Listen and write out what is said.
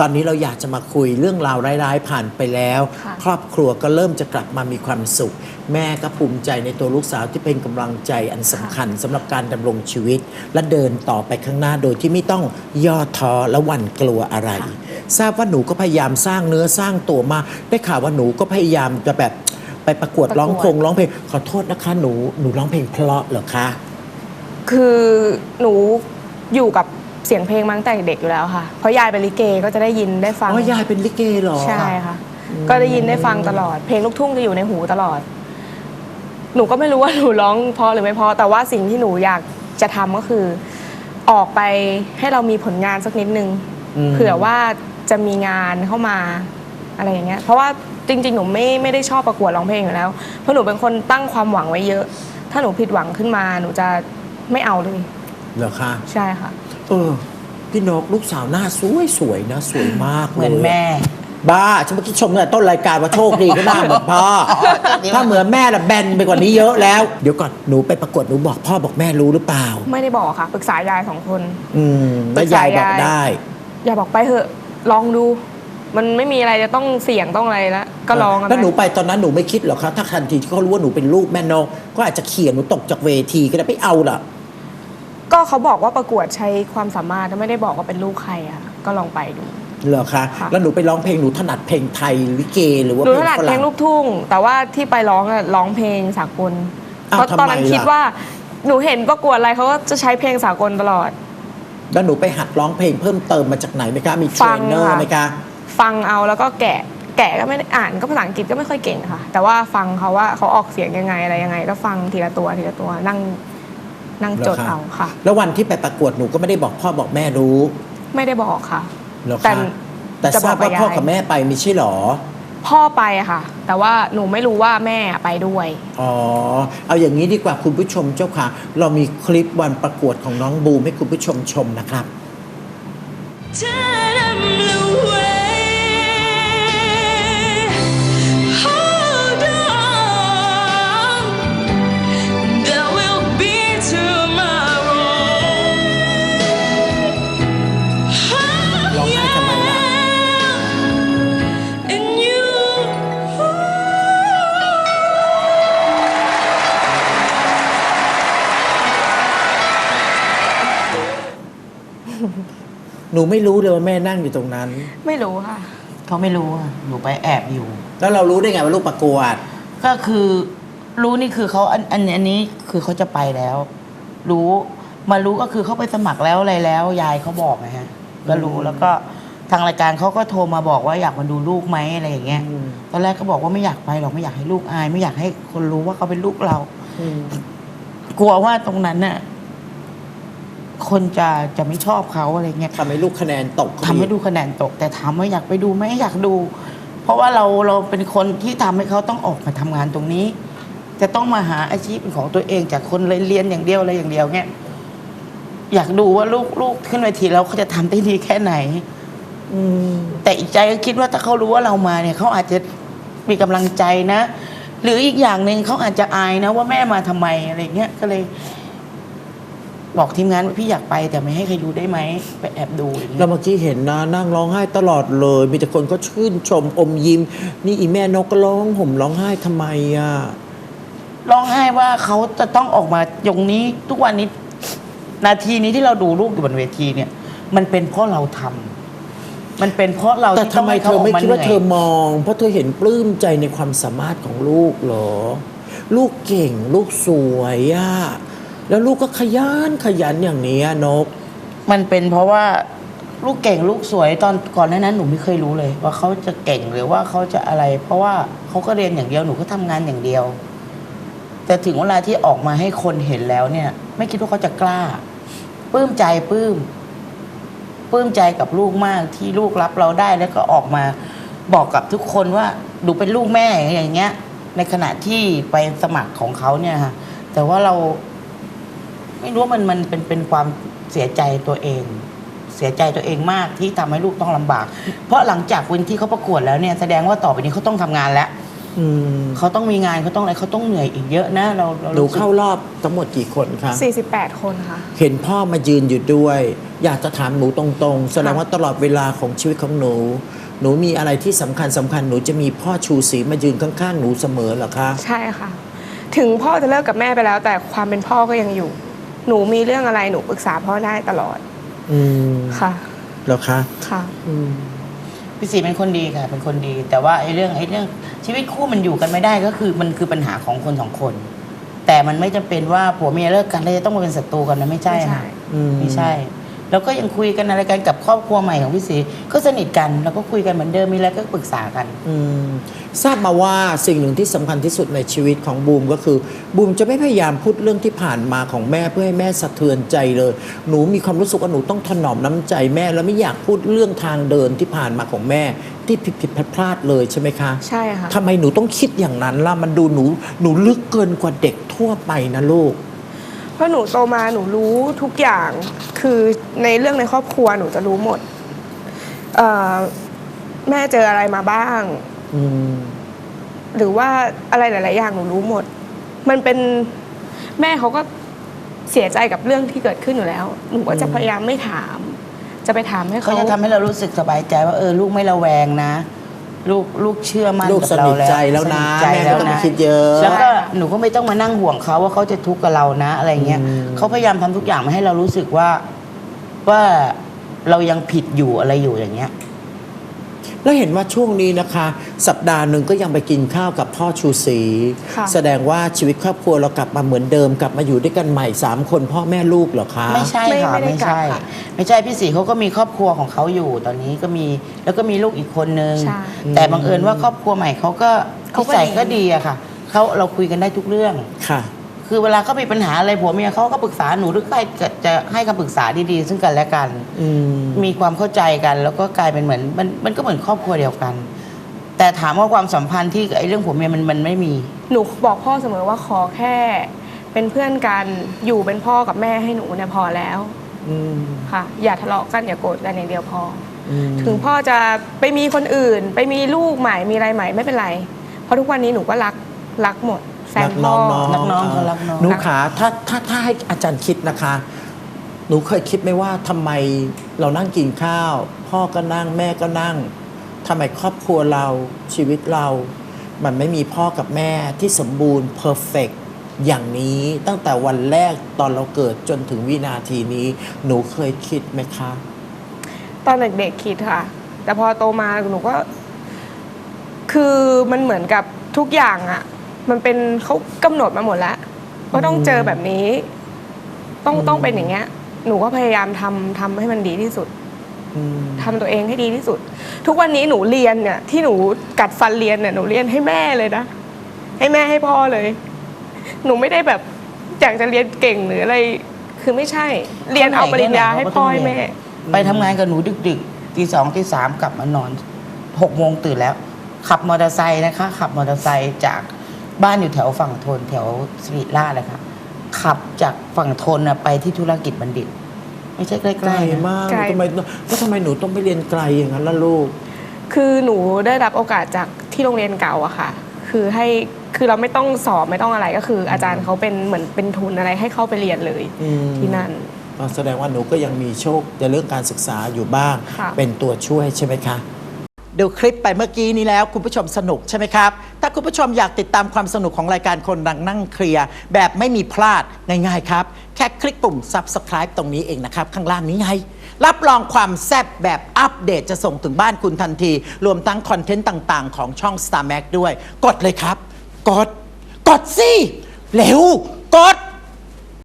ตอนนี้เราอยากจะมาคุยเรื่องราวร้ายๆ ผ่านไปแล้ว ค่ะ ครอบครัวก็เริ่มจะกลับมามีความสุข แม่ก็ภูมิใจในตัวลูกสาวที่เป็นกำลังใจอันสำคัญสำหรับการดำรงชีวิต และเดินต่อไปข้างหน้าโดยที่ไม่ต้องย่อท้อและหวั่นกลัวอะไร ทราบว่าหนูก็พยายามสร้างเนื้อสร้างตัวมา ได้ข่าวว่าหนูก็พยายามจะแบบไปประกวดประกวดร้องคงร้องเพลงขอโทษนะคะหนูหนูร้องเพลงเพราะเหรอคะ คือหนูอยู่กับ เสียงเพลงมาตั้งแต่เด็กอยู่แล้วค่ะ เพราะยายเป็นลิเกก็จะได้ยินได้ฟังอ๋อยายเป็นลิเกเหรอ ใช่ค่ะ ก็ได้ยินได้ฟังตลอด เพลงลูกทุ่งจะอยู่ในหูตลอด หนูก็ไม่รู้ว่าหนูร้องเพอหรือไม่เพอ แต่ว่าสิ่งที่หนูอยากจะทำก็คือ ออกไปให้เรามีผลงานสักนิดนึงมเผื่อว่าจะมีงานเข้ามาอะไรอย่างเงี้ย เพราะว่าจริง ๆ หนูไม่ไม่ได้ชอบประกวดร้องเพลงอยู่แล้ว เพราะหนูเป็นคนตั้งความหวังไว้เยอะ ถ้าหนูผิดหวังขึ้นมาหนูจะไม่เอาเลย เหรอคะ ใช่ค่ะ เออ พี่นกลูกสาวหน้าสวยสวยๆนะ สวยมากเหมือนลยแม่ บ้าฉันเมื่อกี้ชมเนี่ยต้นรายการว่าโชคดีก็หน้าเหมือนพ่อ ถ้าเหมือนแม่ละแบนไปกว่านี้เยอะแล้ว เดี๋ยวก่อนหนูไปประกวดหนูบอกพ่อบอกแม่รู้หรือเปล่า ไม่ได้บอกค่ะปรึกษายายสองคน อืมแล้วยายบอกได้ อย่าบอกไปเถอะ ลองดู มันไม่มีอะไรจะต้องเสี่ยงต้องอะไรแล้วก็ลองกันแล้วหนูไปไปตอนนั้นหนูไม่คิดหรอกครับ ถ้าทันทีที่เขารู้ว่าหนูเป็นลูกแม่นกก็อาจจะเขี่ยหนูตกจากเวทีก็ได้ไม่เอาล่ะ ก็เขาบอกว่าประกวดใช้ความสามารถไม่ได้บอกว่าเป็นลูกใครอะก็ลองไปดู เหรอคะค่ะ แล้วหนูไปร้องเพลงหนูถนัดเพลงไทยลิเกหรือว่าหนูเพลถงนัดฝเพลรั่งงลูกทุ่ง แต่ว่าที่ไปร้องอะร้องเพลงสากลอ้าวเพราะตอนนั้นทำไมล่ะคิดว่าหนูเห็นประกวดอะไรเขาก็จะใช้เพลงสากลตลอด แล้วหนูไปหัดร้องเพลงเพิ่มเติมมาจากไหนไหมคะมีเทรฟังนเนอร์ค่ะ ไหมคะฟังเอาแล้วก็แกะแกะก็ไม่ได้อ่านก็ภาษาอังกฤษก็ไม่ค่อยเก่งค่ะ แต่ว่าฟังเขาว่าเขาออกเสียงยังไงอะไรยังไง ก็ฟังทีละตัวทีละตัวนั่ง นั่งจดเหรอคะเอาค่ะ แล้ววันที่ไปประกวดหนูก็ไม่ได้บอกพ่อบอกแม่รู้ ไม่ได้บอกค่ะเหรอแต่คะแต่จะทราบบอกว่ากับพ่อยายกับแม่ไปไม่ใช่หรอ พ่อไปอะค่ะ แต่ว่าหนูไม่รู้ว่าแม่ไปด้วย อ๋อ เอาอย่างนี้ดีกว่าคุณผู้ชมเจ้าค่ะ เรามีคลิปวันประกวดของน้องบูมให้คุณผู้ชมชมนะครับ หนูไม่รู้เลยว่าแม่นั่งอยู่ตรงนั้น ไม่รู้ค่ะ เขาไม่รู้อะหนูไปแอบอยู่ แล้วเรารู้ได้ไงว่าลูกประกวด ก็คือรู้นี่คือเขาอันอันอันนี้คือเขาจะไปแล้ว รู้มารู้ก็คือเขาไปสมัครแล้วอะไรแล้ว ยายเขาบอกนะฮะก็รู้อืมแล้วก็ทางรายการเขาก็โทรมาบอกว่าอยากมาดูลูกไหมอะไรอย่างเงี้ย อืม ตอนแรกก็บอกว่าไม่อยากไปหรอกไม่อยากให้ลูกอาย ไม่อยากให้คนรู้ว่าเขาเป็นลูกเราอืมกลัวว่าตรงนั้นน่ะ คนจะจะไม่ชอบเขาอะไรเงี้ยทำให้ลูกคะแนนตกทำให้ดูคะแนนตก แต่ถามว่าอยากไปดูไหมอยากดู เพราะว่าเราเราเป็นคนที่ทำให้เขาต้องออกมาทำงานตรงนี้ จะต้องมาหาอาชีพเป็นของตัวเองจากคนเรียนอย่างเดียวอะไรอย่างเดียวเงี้ยอยากดูว่าลูกลูกขึ้นเวทีแล้วเขาจะทำได้ดีแค่ไหน อืม แต่อีกใจก็คิดว่าถ้าเขารู้ว่าเรามาเนี่ยเขาอาจจะมีกำลังใจนะ หรืออีกอย่างหนึ่งเขาอาจจะอายนะว่าแม่มาทำไมอะไรเงี้ยก็เลย บอกทีมงานว่าพี่อยากไปแต่ไม่ให้ใครดูได้ไหมไปแอบดูอย่างเงี้ย แล้วเมื่อกี้เห็นนะนั่งร้องไห้ตลอดเลย มีแต่คนก็ชื่นชมอมยิ้ม นี่อีแม่นกก็ร้องห่มร้องไห้ทำไมอะ ร้องไห้ว่าเขาจะต้องออกมาตรงนี้ทุกวันนี้ นาทีนี้ที่เราดูลูกอยู่บนเวทีเนี่ย มันเป็นเพราะเราทำมันเป็นเพราะเราแต่ที่ทำต้องไมให้เธเขาอออกไม่มาคิดเหนื่ว่าอยเธอมอง เพราะเธอเห็นปลื้มใจในความสามารถของลูกเหรอ ลูกเก่งลูกสวยอะ แล้วลูกก็ขยันขยันอย่างนี้อะนก มันเป็นเพราะว่าลูกเก่งลูกสวยตอนก่อนหน้านั้นหนูไม่เคยรู้เลย ว่าเขาจะเก่งหรือว่าเขาจะอะไร เพราะว่าเขาก็เรียนอย่างเดียวหนูก็ทำงานอย่างเดียว แต่ถึงเวลาที่ออกมาให้คนเห็นแล้วเนี่ย ไม่คิดว่าเขาจะกล้าปลื้มใจปลื้มปลื้มใจกับลูกมากที่ลูกรับเราได้แล้วก็ออกมาบอกกับทุกคนว่าดูเป็นลูกแม่อย่างเงี้ย ในขณะที่ไปสมัครของเขาเนี่ยค่ะแต่ว่าเรา ไม่รู้ว่ามันมันเป็นเป็นความเสียใจตัวเอง เสียใจตัวเองมากที่ทำให้ลูกต้องลำบาก เพราะหลังจากวันที่เขาประกวดแล้วเนี่ยแสดงว่าต่อไปนี้เขาต้องทำงานแล้วอืมเขาต้องมีงานเขาต้องอะไรเขาต้องเหนื่อยอีกเยอะนะเราเราหนูรู้สึก เข้ารอบทั้งหมดกี่คนคะ48 คนค่ะ เห็นพ่อมายืนอยู่ด้วย อยากจะถามหนูตรงๆ แสดงว่าตลอดเวลาของชีวิตของหนู หนูมีอะไรที่สำคัญสำคัญหนูจะมีพ่อชูศรีมายืนข้างๆหนูเสมอเหรอคะ ใช่ค่ะ ถึงพ่อจะเลิกกับแม่ไปแล้ว แต่ความเป็นพ่อก็ยังอยู่ หนูมีเรื่องอะไรหนูปรึกษาพ่อได้ตลอด อืมค่ะ เหรอคะค่ะ อืม พี่สีเป็นคนดีค่ะ เป็นคนดี แต่ว่าไอ้เรื่องไอ้เรื่อง ชีวิตคู่มันอยู่กันไม่ได้ก็คือมันคือปัญหาของคนสองคน แต่มันไม่จำเป็นว่าผัวเมียเลิกกันแล้วจะต้องมาเป็นศัตรูกันนะไม่ใช่ไม่ใช่ ค่ะอืม ไม่ใช่ แล้วก็ยังคุยกันอะไรกันกับครอบครัวใหม่ของพี่สีก็สนิทกันแล้วก็คุยกันเหมือนเดิมมีอะไรก็ปรึกษากัน อืมทราบมาว่าสิ่งหนึ่งที่สำคัญที่สุดในชีวิตของบูมก็คือบูมจะไม่พยายามพูดเรื่องที่ผ่านมาของแม่เพื่อให้แม่สะเทือนใจเลย หนูมีความรู้สึกว่าหนูต้องถนอมน้ำใจแม่แล้วไม่อยากพูดเรื่องทางเดินที่ผ่านมาของแม่ ที่ผิดผิดพลาดพลาดๆเลยใช่ไหมคะใช่ค่ะ ทำไมหนูต้องคิดอย่างนั้นล่ะมันดูหนูหนูลึกเกินกว่าเด็กทั่วไปนะลูก เพราะหนูโตมาหนูรู้ทุกอย่าง คือในเรื่องในครอบครัวหนูจะรู้หมด เอ่อแม่เจออะไรมาบ้าง อืมหรือว่าอะไรหลาย ๆ อย่างหนูรู้หมด มันเป็นแม่เขาก็เสียใจกับเรื่องที่เกิดขึ้นอยู่แล้ว หนูก็จะพยายามไม่ถาม จะไปถามให้เขา เขาจะทำให้เรารู้สึกสบายใจว่าเออลูกไม่ระแวงนะ ลูกลูกเชื่อมั่นลูกกับสเรานิทแล้วใจแล้วนะสทใจแม่ไม่ต้องมาคิดเยอะ แล้วก็หนูก็ไม่ต้องมานั่งห่วงเขาว่าเขาจะทุกข์กับเรานะอะไรเงี้ยอืม เขาพยายามทำทุกอย่างมาให้เรารู้สึกว่า ว่าเรายังผิดอยู่อะไรอยู่อย่างเงี้ย แล้วเห็นว่าช่วงนี้นะคะ สัปดาห์หนึ่งก็ยังไปกินข้าวกับพ่อชูศรีค่ะ แสดงว่าชีวิตครอบครัวเรากลับมาเหมือนเดิมกลับมาอยู่ด้วยกันใหม่สามคนพ่อแม่ลูกเหรอคะไม่ใช่ค่ะไม่ไม่ได้ไม่ใช่กลับค่ะไม่ใช่พี่สีเขาก็มีครอบครัวของเขาอยู่ตอนนี้ก็มีแล้วก็มีลูกอีกคนนึง ใช่แต่บังเอิญว่าครอบครัวใหม่เขาก็เขานิก็สัยดี ก็ดีอะค่ะเขาเราคุยกันได้ทุกเรื่อง ค่ะ คือเวลาเขามีปัญหาอะไรผัวเมียเขาก็ปรึกษาหนูหรือใครจะจะให้คำปรึกษาดีๆ ซึ่งกันและกัน อืมมีความเข้าใจกัน แล้วก็กลายเป็นเหมือนมันมันก็เหมือนครอบครัวเดียวกัน แต่ถามว่าความสัมพันธ์ที่ไอ้เรื่องผัวเมียมันมันไม่มี หนูบอกพ่อเสมอว่าขอแค่ เป็นเพื่อนกันอยู่เป็นพ่อกับแม่ให้หนูเนี่ยพอแล้วอืมค่ะ อย่าทะเลาะกันอย่าโกรธกันอย่างเดียวพอ อืมถึงพ่อจะไปมีคนอื่น ไปมีลูกใหม่มีอะไรใหม่ไม่เป็นไร เพราะทุกวันนี้หนูก็รักรักหมด แฟนพ่อรักน้องเขารักน้อง หนูขาถ้าถ้าถ้าให้อาจารย์คิดนะคะ หนูเคยคิดไหมว่าทำไมเรานั่งกินข้าว พ่อก็นั่งแม่ก็นั่งทำไมครอบครัวเราชีวิตเรา มันไม่มีพ่อกับแม่ที่สมบูรณ์เพอร์เฟกอย่างนี้ตั้งแต่วันแรกตอนเราเกิดจนถึงวินาทีนี้ หนูเคยคิดไหมคะ ตอนเด็กๆคิดค่ะ แต่พอโตมาหนูก็ คือมันเหมือนกับทุกอย่างอะ่ะ มันเป็นเขากำหนดมาหมดแล้วว่าต้องเจอแบบนี้ ต้องต้องเป็นอย่างเงี้ย หนูก็พยายามทำทำให้มันดีที่สุดอืมทำตัวเองให้ดีที่สุด ทุกวันนี้หนูเรียนเนี่ยที่หนูกัดฟันเรียนเนี่ยหนูเรียนให้แม่เลยนะให้แม่ให้พ่อเลย หนูไม่ได้แบบอยากจะเรียนเก่งหรืออะไร คือไม่ใช่ เรียนเอาปริญญาให้พ่อให้แม่ ไปทำงานกับหนูดึกๆตีสองตีสามกลับมานอนหกโมงตื่นแล้ว ขับมอเตอร์ไซค์นะคะ ขับมอเตอร์ไซค์จาก บ้านอยู่แถวฝั่งทนแถวสิริราชเลยค่ะ ขับจากฝั่งทนน่ะไปที่ธุรกิจบัณฑิต ไม่ใช่ใกล้ไกลๆนะมากไกล ทำไมแล้วทำไมหนูต้องไปเรียนไกลอย่างนั้นล่ะลูก คือหนูได้รับโอกาสจากที่โรงเรียนเก่าอะค่ะ คือให้คือเราไม่ต้องสอบไม่ต้องอะไรก็คือ อาจารย์เขาเป็นเหมือนเป็นทุนอะไรให้เข้าไปเรียนเลยอืม ที่นั่นอ๋อแสดงว่าหนูก็ยังมีโชคในเรื่องการศึกษาอยู่บ้าง ค่ะ เป็นตัวช่วยใช่ไหมคะ ดูคลิปไปเมื่อกี้นี้แล้วคุณผู้ชมสนุกใช่ไหมครับ ถ้าคุณผู้ชมอยากติดตามความสนุกของรายการคนดังนั่งเคลียร์แบบไม่มีพลาดง่ายๆครับ แค่คลิกปุ่ม subscribe ตรงนี้เองนะครับ ข้างล่างนี้ไง รับรองความแซ่บแบบอัปเดตจะส่งถึงบ้านคุณทันที รวมทั้งคอนเทนต์ต่างๆ ของช่อง Star Max ด้วย กดเลยครับ กด กดสิเร็ว กด